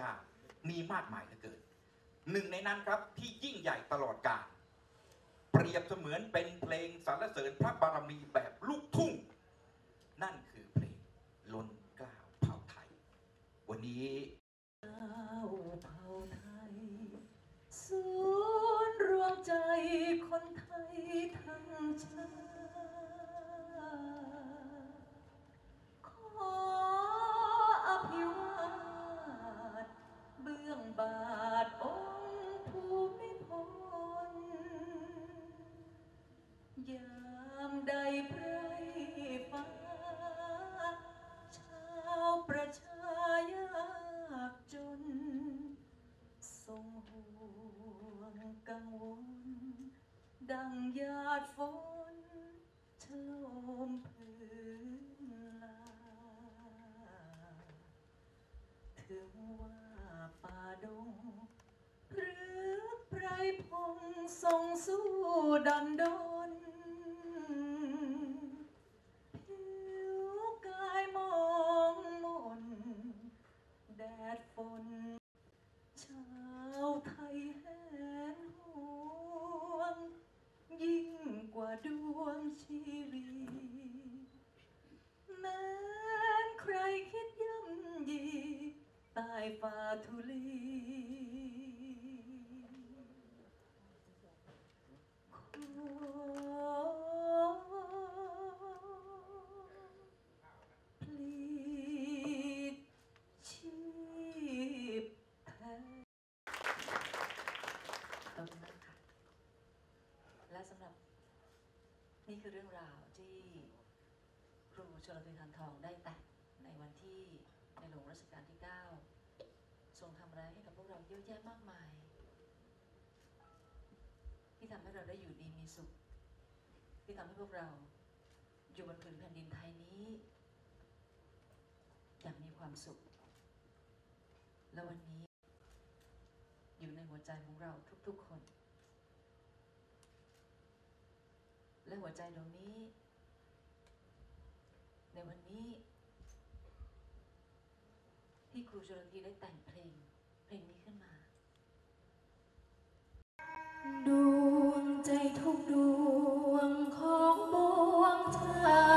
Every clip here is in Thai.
กามีมากมายเหลือเกินหนึ่งในนั้นครับที่ยิ่งใหญ่ตลอดกาลเปรียบเสมือนเป็นเพลงสรรเสริญพระบารมีแบบลูกทุ่ง นั่นคือเพลงล้นเกล้าเผ่าไทย วันนี้เจ้าเผ่าไทยศูนย์รวมใจคนไทยทั้งชาติ ถึงว่าป่าดง หรือไพรพงทรงสู้ดันดนผิวกายมองมนแดดฝนชาวไทยแหนห่วง ยิ่งกว่าดวงชีวิต ทุลีขอพลีดชีพแทนขอบคุณมากค่ะและสำหรับนี่คือเรื่องราวที่ครูชลธีทานทองได้แต่งในวันที่ในหลวงรัชกาลที่ 9 ทรงทำอะไรให้กับพวกเราเยอะแยะมากมาย ที่ทำให้เราได้อยู่ดีมีสุข ที่ทำให้พวกเราอยู่บนผืนแผ่นดินไทยนี้ อย่างมีความสุข และวันนี้ อยู่ในหัวใจของเราทุกๆคน และหัวใจดวงนี้ ในวันนี้ ที่ครูชลธีได้แต่งเพลง เพลงนี้ขึ้นมา ดวงใจทุกดวงของบวงชา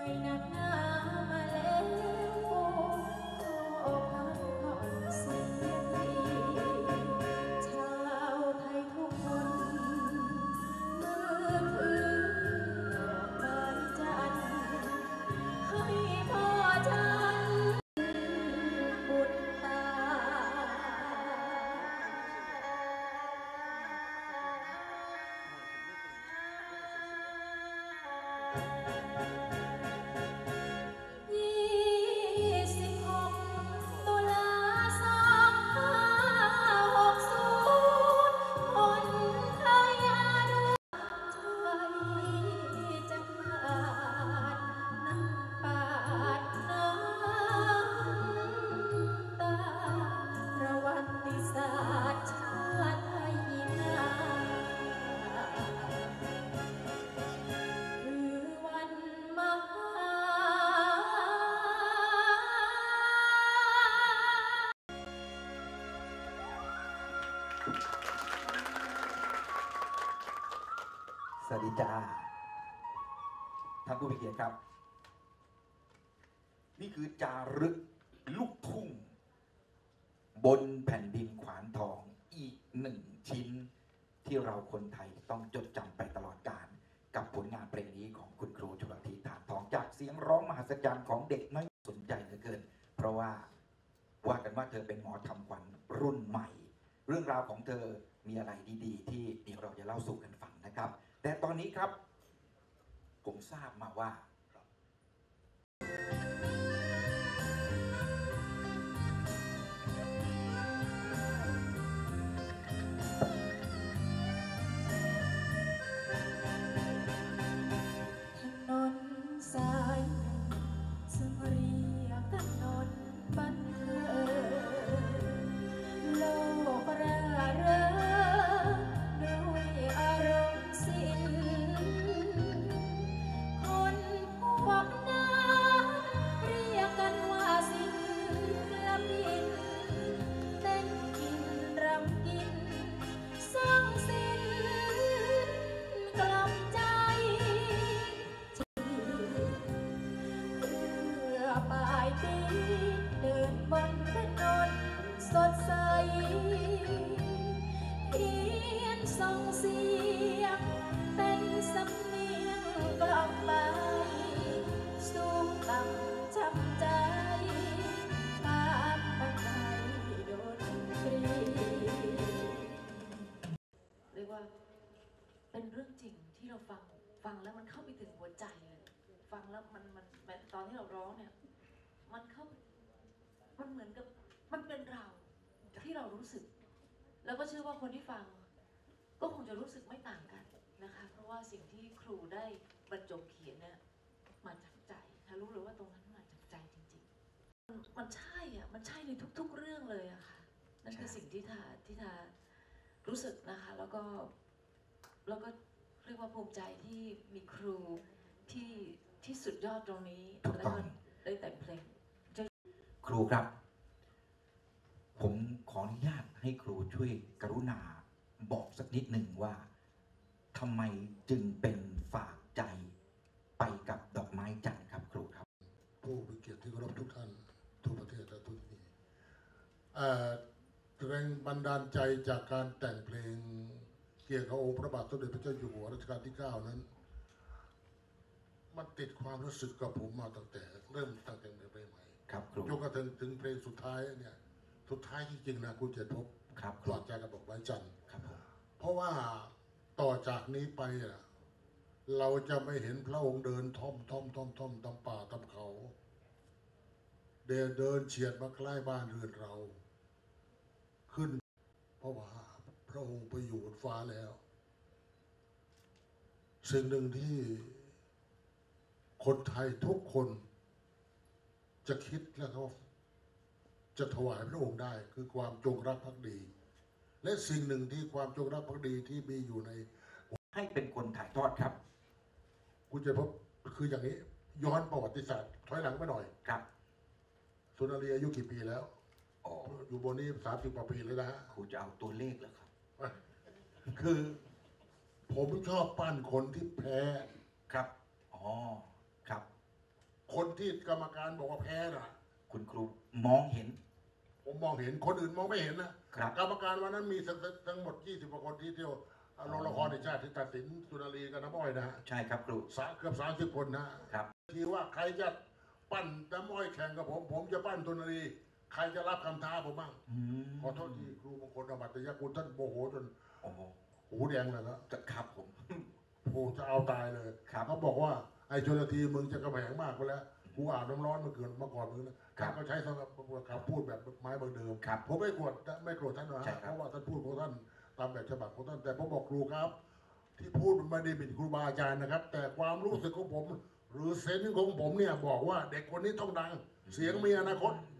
เหนื่อยหนักหนามาแล้วขอพักผ่อนเสียทีชาวไทยทุกคนเมื่อถึงดอกไม้จันทร์ให้พ่อฉันบุญตา วัสดีจ้าท่านผู้มีเกียรติครับ นี่คือจารึกลูกทุ่ง บนแผ่นดินขวานทองอีกหนึ่งชิ้น ที่เราคนไทยต้องจดจำไปตลอดกาลกับผลงานเพลงนี้ของคุณครูชลธีฐานทองจากเสียงร้องมหัศจรรย์ของเด็กน้อยสนใจเหลือเกิน เพราะว่าว่ากันว่าเธอเป็นหมอทำขวัญรุ่นใหม่ เรื่องราวของเธอมีอะไรดี ๆ ที่เดี๋ยวเราจะเล่าสู่กันฟังนะครับ แต่ตอนนี้ครับผมทราบมาว่า ฟังฟังแล้วมันเข้าไปถึงหัวใจเลยฟังแล้วมันมันตอนที่เราร้องเนี่ย มันเข้า มันเหมือนกับ มันเป็นเราที่เรารู้สึก แล้วก็เชื่อว่าคนที่ฟัง ก็คงจะรู้สึกไม่ต่างกันนะคะ เพราะว่าสิ่งที่ครูได้บรรจงเขียนเนี่ยมาจากใจถ้ารู้เลยว่าตรงนั้นมาจากใจจริง ๆ มันมันใช่อะมันใช่ในทุก ๆ เรื่องเลยอะค่ะนั่นคือสิ่งที่ทาที่ทารู้สึกนะคะ แล้วก็แล้วก็ รียกว่าภูมิใจที่มีครูที่ที่สุดยอดตรงนี้ถูกแล้วต้องก็ได้แต่งเพลง ครูครับ ผมขออนุญาตให้ครูช่วยกรุณาบอกสักนิดหนึ่งว่าทำไมจึงเป็นฝากใจไปกับดอกไม้จันทร์ครับ ครูครับ ผู้มีเกียรติที่เคารพทุกท่านทุกประเทศและทุกที่นี่เอ่อแรงบันดาลใจจากการแต่งเพลงเกี่ยวกับองค์พระบาทสมเด็จพระเจ้าอยู่หัวรัชกาลที่9นั้น มันติดความรู้สึกกับผมมาตั้งแต่ เริ่มตั้งแต่เพลงใหม่ครับครูจนกระทั่งถึงเพลงสุดท้ายเนี่ย สุดท้ายจริงๆนะคุณเจตพบครับคปรูลอบใจกับบอกไว้จันทร์ครับผมเพราะว่าต่อจากนี้ไปอะเราจะไม่เห็นพระองค์เดินท่อมท่อมท่อมท่อมตามป่าตามเขา เดินเดินเฉียดมาใกล้บ้านเรือนเรา ขึ้น เพราะว่า พระองค์ไปอยู่บนฟ้าแล้ว สิ่งหนึ่งที่คนไทยทุกคนจะคิดแล้วก็จะถวายพระองค์ได้คือความจงรักภักดี และสิ่งหนึ่งที่ความจงรักภักดีที่มีอยู่ในให้เป็นคนถ่ายทอดครับ คุณจะพบคืออย่างนี้ ย้อนประวัติศาสตร์ถอยหลังไปหน่อยครับสุนารีอายุกี่ปีแล้วอ๋ออยู่บนนี้สามสิบกว่าปีเลยนะฮะครูจะเอาตัวเลขเหรอครับ คือ ผมชอบปั้นคนที่แพ้ ครับ อ๋อ ครับ คนที่กรรมการบอกว่าแพ้น่ะ คุณครูมองเห็น ผมมองเห็นคนอื่นมองไม่เห็นนะครับ กรรมการวันนั้นมีทั้งทั้งหมด 20กว่าคนที่เที่ยวโรงละครในชาติที่ตัดสินสุนารีกับน้ำอ้อยนะฮะใช่ครับครูสาเกือบสามสิบคนนะฮะครับ ทีว่าใครจะปั้นน้ำอ้อยแข่งกับผม ผมจะปั้นสุนารี ใครจะรับคำท้าผมบ้างอืมขอโทษที่ครูบางคนอบัตยคุณท่านโมโหจนโอ้โหหูแดงเลยครับจะครับผมโอ้จะเอาตายเลยครับเขาบอกว่าไอ้ชนละทีมึงจะกระแหงมากไปแล้วกูอาบน้ำร้อนมาเกินมาก่อนมึงนะครับก็ใช้สำหรับคำพูดแบบไม้เบอร์เดิมครับผมไม่โกรธไม่โกรธท่านนะใช่ฮะครับเพราะว่าท่านพูดของท่านตามแบบฉบับของท่านแต่ผมบอกครูครับ ที่พูดมันไม่ได้เป็นครูบาอาจารย์นะครับ แต่ความรู้สึกของผม หรือเซนส์ของผมเนี่ยบอกว่าเด็กคนนี้ต้องดัง เสียงมีอนาคตอืมอืม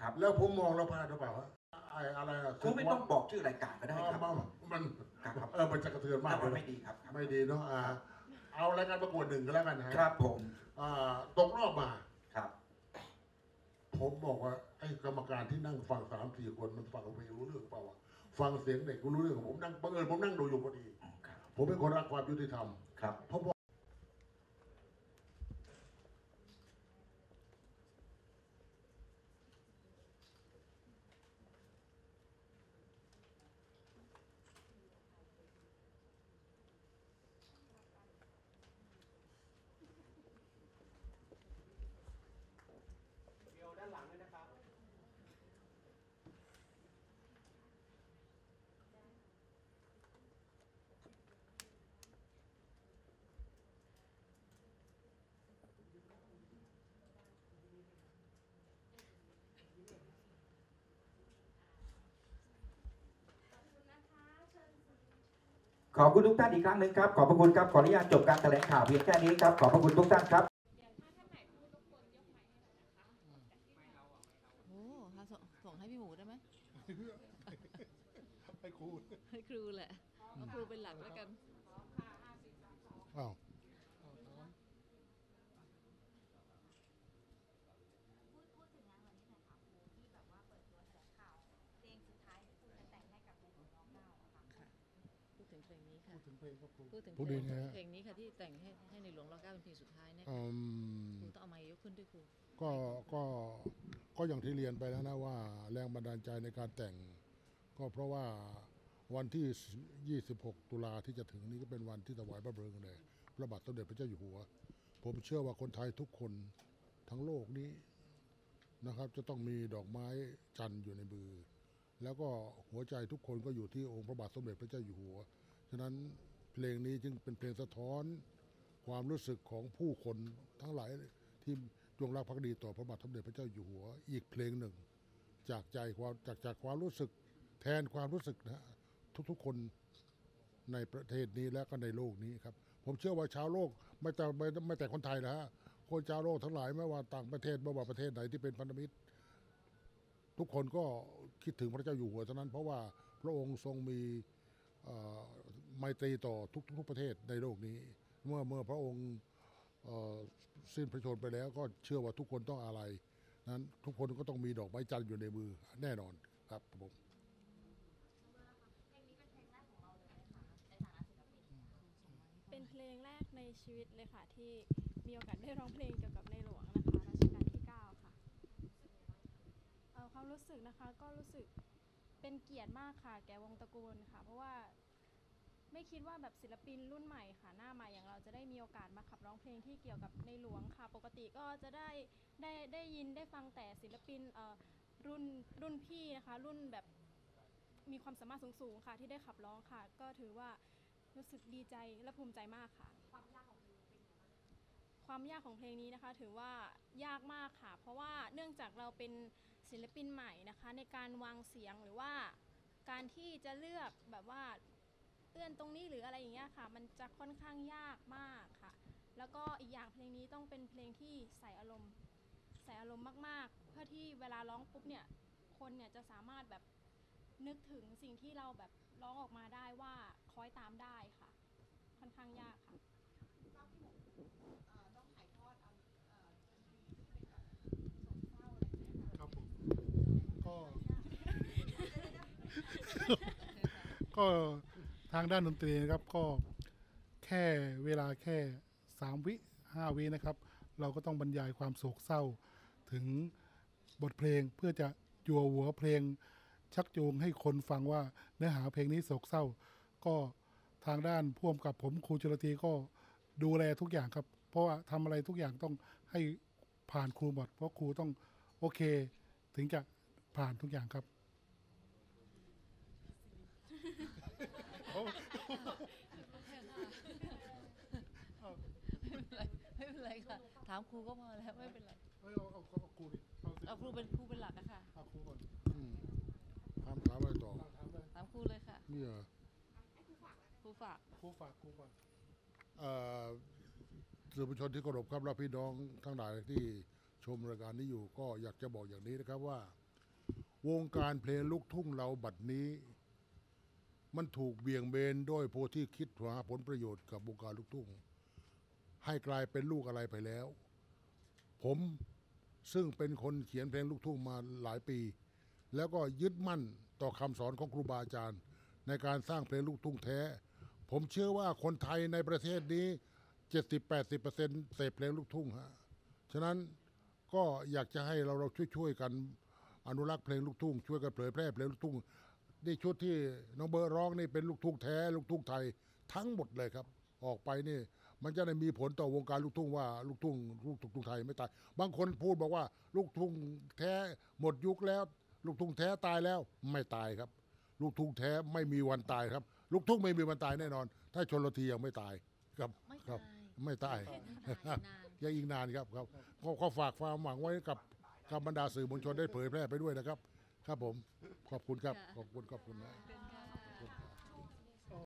ครับแล้วผมมองแล้วพลาดหรือเปล่าฮะไอ้อะไรอะครูไม่ต้องบอกชื่อรายการก็ได้ครับเอามามันครับครับ เออมันจะกระเทือนมากเลมันยไม่ดีครับครับไม่ดีเนาะอ่าเอารายการประกวดหนึ่งก็แล้วกันนะฮะครับผมอ่าตกรอบมา ครับ ผมบอกว่าไอ้กรรมการที่นั่งฟังสามสี่คนมันฟังเพลงรู้เรื่องเปล่าวะฟังเสียงเด็กรู้เรื่องผมนั่งบังเอิญผมนั่งดูอยู่พอดีอ๋อครับผมเป็นคนรักความยุติธรรมครับ เพราะ ขอบคุณทุกท่านอีกครั้งหนึ่งครับ ขอบพระคุณครับ ขออนุญาตจบการแถลงข่าวเพียงแค่นี้ครับ ขอบพระคุณทุกท่านครับโอ้ค่ะส่งส่งให้พี่หมูได้ไหมให้ครู ให้ครูแหละเอาครูเป็นหลักแล้วกัน อ้าว พูดถึงเพลงนี้ค่ะ พูดถึง เพลงครับครูพูดถึงพูดเพลดีงนะฮะ เพลงนี้ค่ะที่แต่งให้ให้ในหลวงรัชกาลเป็นเพลงสุดท้ายเนี่ยอืม ครูต้องเอาไม้ยกขึ้นด้วยครู ก็ก็ก็อย่างที่เรียนไปแล้วนะว่าแรงบันดาลใจในการแต่ง ก็เพราะว่าวันที่ 26 ตุลาที่จะถึงนี้ก็เป็นวันที่ถวายพระเพลิงเลยพระบาทสมเด็จพระเจ้าอยู่หัว ผมเชื่อว่าคนไทยทุกคนทั้งโลกนี้นะครับ จะต้องมีดอกไม้จันทร์อยู่ในมือ แล้วก็หัวใจทุกคนก็อยู่ที่องค์พระบาทสมเด็จพระเจ้าอยู่หัว ฉะนั้น เพลงนี้จึงเป็นเพลงสะท้อน ความรู้สึกของผู้คนทั้งหลายที่จงรักภักดีต่อพระบาทสมเด็จพระเจ้าอยู่หัว อีกเพลงหนึ่ง จากใจความจากจากความรู้สึกแทนความรู้สึกนะฮะทุกๆคนในประเทศนี้และก็ในโลกนี้ครับ ผมเชื่อว่าชาวโลกไม่แต่ไม่ไม่แต่คนไทยนะฮะคนชาวโลกทั้งหลายไม่ว่าต่างประเทศไม่ว่าประเทศไหนที่เป็นพันธมิตร ทุกคนก็คิดถึงพระเจ้าอยู่หัวเท่านั้น เพราะว่าพระองค์ทรงมี ไมตรีต่อทุกทุกประเทศในโลกนี้ เมื่อเมื่อพระองค์สิ้นพระชนม์ไปแล้วก็เชื่อว่าทุกคนต้องอะไรนั้นทุกคนก็ต้องมีดอกไม้จันทร์อยู่ในมือแน่นอนครับผมเป็นเพลงแรกในชีวิตเลยค่ะ ที่มีโอกาสได้ร้องเพลงเกี่ยวกับในหลวงนะคะรัชกาลที่ 9 ค่ะเอ่อความรู้สึกนะคะก็รู้สึกเป็นเกียรติมากค่ะ แก่วงตระกูลค่ะ เพราะว่า ไม่คิดว่าแบบศิลปินรุ่นใหม่ค่ะหน้าใหม่อย่างเราจะได้มีโอกาสมาขับร้องเพลงที่เกี่ยวกับในหลวงค่ะ ปกติก็จะได้ได้ได้ยินได้ฟังแต่ศิลปินเอ่อรุ่นรุ่นพี่นะคะ รุ่นแบบมีความสามารถสูงๆค่ะ ที่ได้ขับร้องค่ะ ก็ถือว่ารู้สึกดีใจและภูมิใจมากค่ะ ความยากของเพลงเป็นไงบ้างความยากของเพลงนี้นะคะ ถือว่ายากมากค่ะ เพราะว่าเนื่องจากเราเป็นศิลปินใหม่นะคะ ในการวางเสียงหรือว่าการที่จะเลือกแบบว่า เอื้อนตรงนี้หรืออะไรอย่างเงี้ยค่ะ มันจะค่อนข้างยากมากค่ะ แล้วก็อีกอย่างเพลงนี้ต้องเป็นเพลงที่ใส่อารมณ์ใส่อารมณ์มาก ๆ เพื่อที่เวลาร้องปุ๊บเนี่ยคนเนี่ยจะสามารถแบบนึกถึงสิ่งที่เราแบบร้องออกมาได้ว่าคล้อยตามได้ค่ะ ค่อนข้างยากค่ะครับผมก็ ก็ ทางด้านดนตรีนะครับก็แค่เวลาแค่สามวิห้าวินะครับ เราก็ต้องบรรยายความโศกเศร้า ถึงบทเพลงเพื่อจะจัวหัวเพลง ชักจูงให้คนฟังว่าเนื้อหาเพลงนี้โศกเศร้า ก็ทางด้านพ่วงกับผมครูจุลตีก็ดูแลทุกอย่างครับ เพราะว่าทำอะไรทุกอย่างต้องให้ผ่านครูหมดเพราะครูต้องโอเค ถึงจะผ่านทุกอย่างครับ ไม่เป็นไรค่ะ ถามครูก็พอแล้วไม่เป็นไรเอาเอาเอาเอาครูดิเอาสิเอาครูเป็นครูเป็นหลักนะคะเอาครูก่อนอืมถามถามอะไรต่อ ถามครูเลยค่ะนี่เหรอครูฝากครูฝากครูฝากเอ่อสื่อมวลชนที่เคารพครับและพี่น้องทั้งหลายที่ชมรายการนี้อยู่ก็อยากจะบอกอย่างนี้นะครับว่า วงการเพลงลูกทุ่งเราบัดนี้ มันถูกเบี่ยงเบนด้วยผู้ที่คิดหาผลประโยชน์กับวงการลูกทุ่ง ให้กลายเป็นลูกอะไรไปแล้ว ผมซึ่งเป็นคนเขียนเพลงลูกทุ่งมาหลายปี แล้วก็ยึดมั่นต่อคำสอนของครูบาอาจารย์ ในการสร้างเพลงลูกทุ่งแท้ ผมเชื่อว่าคนไทยในประเทศนี้ 70-80%เสพเพลงลูกทุ่งฮะฉะนั้นก็อยากจะให้เราเราช่วยๆกันอนุรักษ์เพลงลูกทุ่งช่วยกันเผยแพร่เพลงลูกทุ่ง นี่ชุดที่น้องเบอร์ร้องนี่เป็นลูกทุ่งแท้ลูกทุ่งไทยทั้งหมดเลยครับ ออกไปนี่ มันจะได้มีผลต่อวงการลูกทุ่งว่าลูกทุ่งลูกทุ่งไทยไม่ตายบางคนพูดบอกว่า ลูกทุ่งแท้หมดยุคแล้ว ลูกทุ่งแท้ตายแล้วไม่ตายครับ ลูกทุ่งแท้ไม่มีวันตายครับ ลูกทุ่งไม่มีวันตายแน่นอน ถ้าชนละทียังไม่ตายครับไม่ครับตายไม่ตายไม่ตายนานยังอีกนานครับครับก็ก็ฝากความหวังไว้กับกับบรรดาสื่อมวลชนได้เผยแพร่ไปด้วยนะครับ ครับผมขอบคุณครับขอบคุณขอบคุณนะเป็นค่ะ